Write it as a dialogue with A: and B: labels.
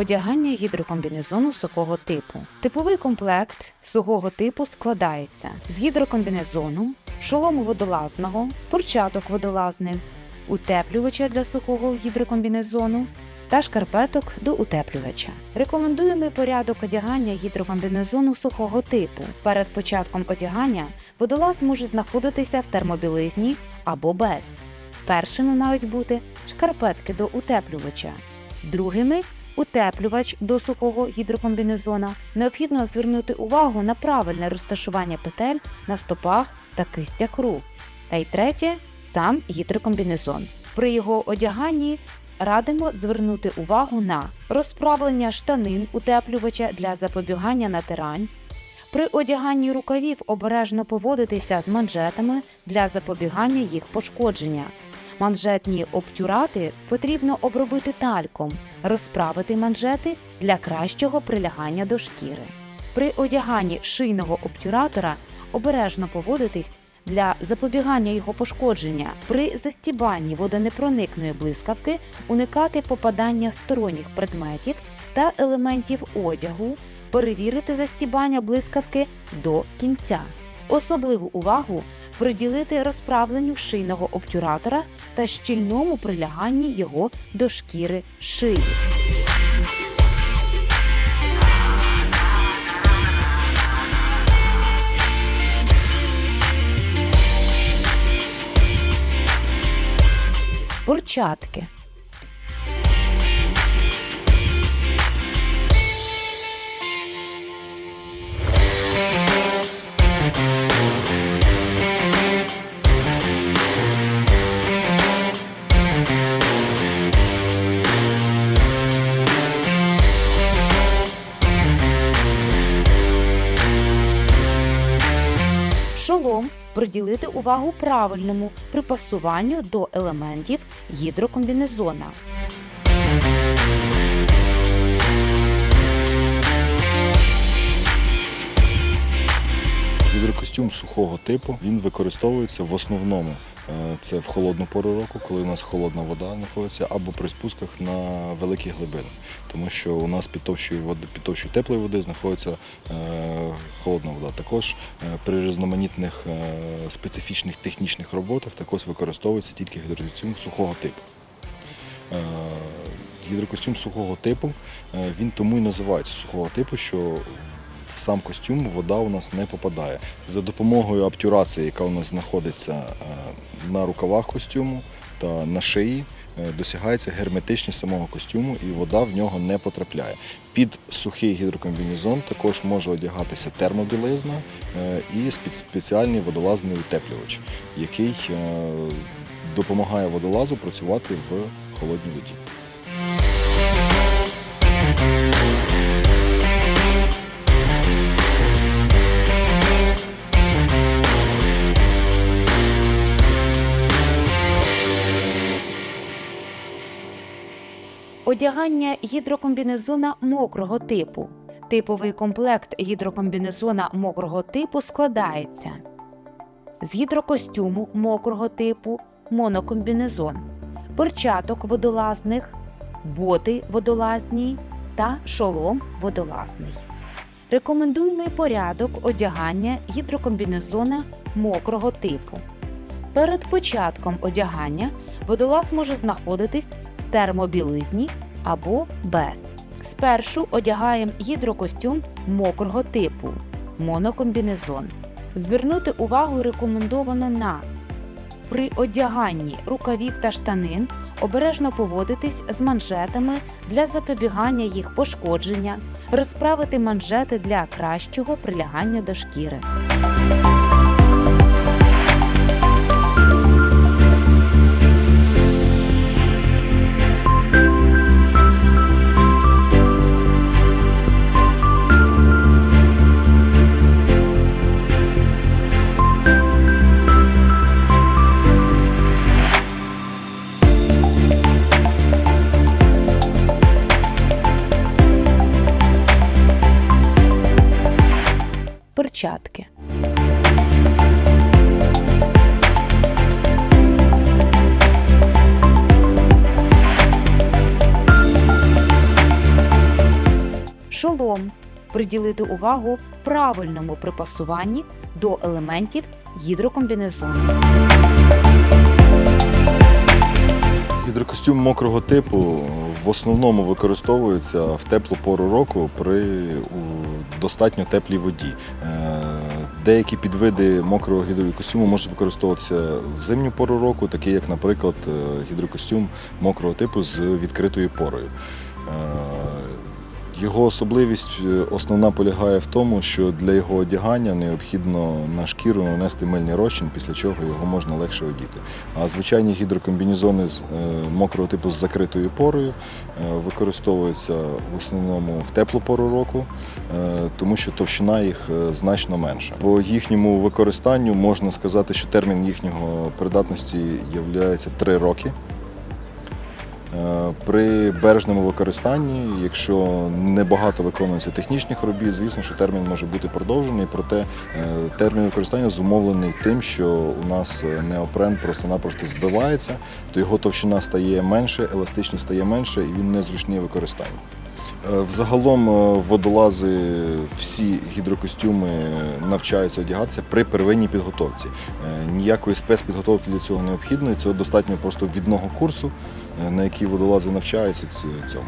A: Одягання гідрокомбінезону сухого типу. Типовий комплект сухого типу складається з гідрокомбінезону, шолому водолазного, перчаток водолазних, утеплювача для сухого гідрокомбінезону та шкарпеток до утеплювача. Рекомендуємо порядок одягання гідрокомбінезону сухого типу. Перед початком одягання водолаз може знаходитися в термобілизні або без. Першими мають бути шкарпетки до утеплювача, другими утеплювач до сухого гідрокомбінезона. Необхідно звернути увагу на правильне розташування петель на стопах та кистях рук. Та й третє сам гідрокомбінезон. При його одяганні радимо звернути увагу на розправлення штанин утеплювача для запобігання натирань. При одяганні рукавів обережно поводитися з манжетами для запобігання їх пошкодження. Манжетні обтюрати потрібно обробити тальком, розправити манжети для кращого прилягання до шкіри. При одяганні шийного обтюратора обережно поводитись для запобігання його пошкодження. При застібанні водонепроникної блискавки уникати попадання сторонніх предметів та елементів одягу, перевірити застібання блискавки до кінця. Особливу увагу приділити розправленню шийного обтюратора та щільному приляганні його до шкіри шиї. Перчатки. Приділити увагу правильному припасуванню до елементів гідрокомбінезона.
B: Гідрокостюм сухого типу він використовується в основному. е, Це в холодну пору року, коли у нас холодна вода знаходиться, або при спусках на великі глибини. Тому що у нас під товщою води, під товщою теплої води знаходиться е, холодна вода. Також е, при різноманітних специфічних технічних роботах також використовується тільки гідрокостюм сухого типу. Гідрокостюм сухого типу він тому і називається сухого типу, що сам костюм вода у нас не попадає. За допомогою обтюрації, яка у нас знаходиться е, на рукавах костюму та на шиї, е, досягається герметичність самого костюму і вода в нього не потрапляє. Під сухий гідрокомбінезон також може одягатися термобілизна е, і спеціальний водолазний утеплювач, який допомагає водолазу працювати в холодній воді.
A: Одягання гідрокомбінезона мокрого типу. Типовий комплект гідрокомбінезона мокрого типу складається з гідрокостюму мокрого типу, монокомбінезон, перчаток водолазних, боти водолазні та шолом водолазний. Рекомендуємий порядок одягання гідрокомбінезона мокрого типу. Перед початком одягання водолаз може знаходитись термобілизні або без. Спершу одягаємо гідрокостюм мокрого типу монокомбінезон. Звернути увагу рекомендовано на при одяганні рукавів та штанин обережно поводитись з манжетами для запобігання їх пошкодження, розправити манжети для кращого прилягання до шкіри. Перчатки. Шолом приділити увагу правильному припасуванні до елементів гідрокомбінезону.
B: Гідрокостюм мокрого типу в основному використовується в теплу пору року при достатньо теплій воді. Е, Деякі підвиди мокрого гідрокостюму можуть використовуватися в зимню пору року, такі як, наприклад, е, гідрокостюм мокрого типу з відкритою порою. Його особливість е, основна полягає в тому, що для його одягання необхідно на шкіру нанести мильний розчин, після чого його можна легше одіти. А звичайні гідрокомбінезони з е, мокрого типу з закритою порою е, використовуються в основному в теплу пору року, тому що товщина їх значно менша. По їхньому використанню можна сказати, що термін їхнього придатності є 3 роки. Е, При бережному використанні, якщо небагато виконується технічних робіт, звісно, що термін може бути продовжений, проте е, термін використання зумовлений тим, що у нас е, неопрен просто-напросто збивається, то його товщина стає менше, еластичність стає менше і він незручний в використанні. Е, Взагалом водолази всі гідрокостюми навчаються одягатися при первинній підготовці. Ніякої спецпідготовки для цього не необхідно, цього достатньо просто відного курсу, на якій водолази навчаються цьому.